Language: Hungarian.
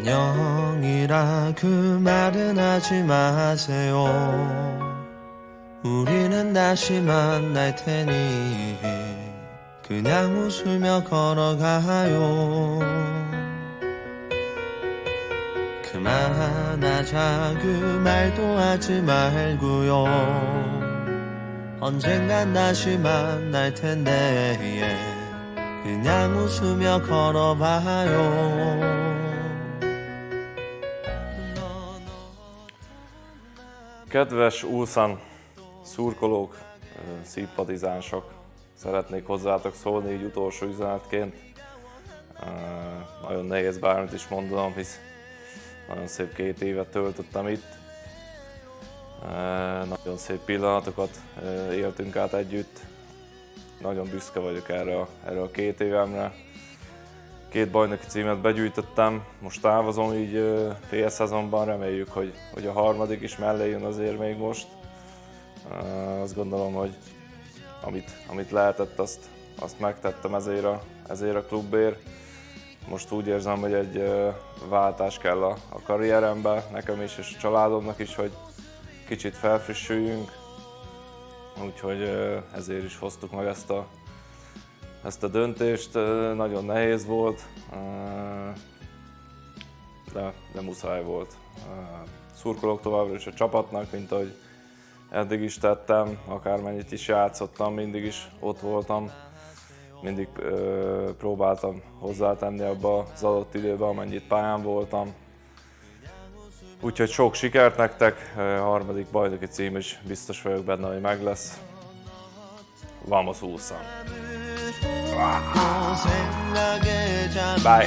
안녕이라 그 말은 하지 마세요. 우리는 다시 만날 테니 그냥 웃으며 걸어가요. 그만하자 그 말도 하지 말고요. 언젠간 다시 만날 텐데 예. 그냥 웃으며 걸어봐요. Kedves Ulsan szurkolók, szimpatizánsok, szeretnék hozzátok szólni így utolsó üzenetként. Nagyon nehéz bármit is mondanom, hisz nagyon szép két évet töltöttem itt. Nagyon szép pillanatokat éltünk át együtt. Nagyon büszke vagyok erre erre a két évemre. Két bajnoki címet begyűjtöttem, most távozom így fél szezonban, reméljük, hogy, hogy a harmadik is mellé jön azért még most. Azt gondolom, hogy amit, amit lehetett, azt, azt megtettem ezért a, ezért a klubért. Most úgy érzem, hogy egy váltás kell a, a karrierembe, nekem is és a családomnak is, hogy kicsit felfrissüljünk. Úgyhogy ezért is hoztuk meg ezt a, ezt a döntést. Nagyon nehéz volt, de, de muszáj volt. Szurkolok továbbra is a csapatnak, mint ahogy eddig is tettem, akármennyit is játszottam, mindig is ott voltam. Mindig próbáltam hozzátenni abba az adott időbe, amennyit pályán voltam. Úgyhogy sok sikert nektek, Ö, harmadik bajnoki cím is biztos vagyok benne, hogy meg lesz. Vamos Ulsan! Bye.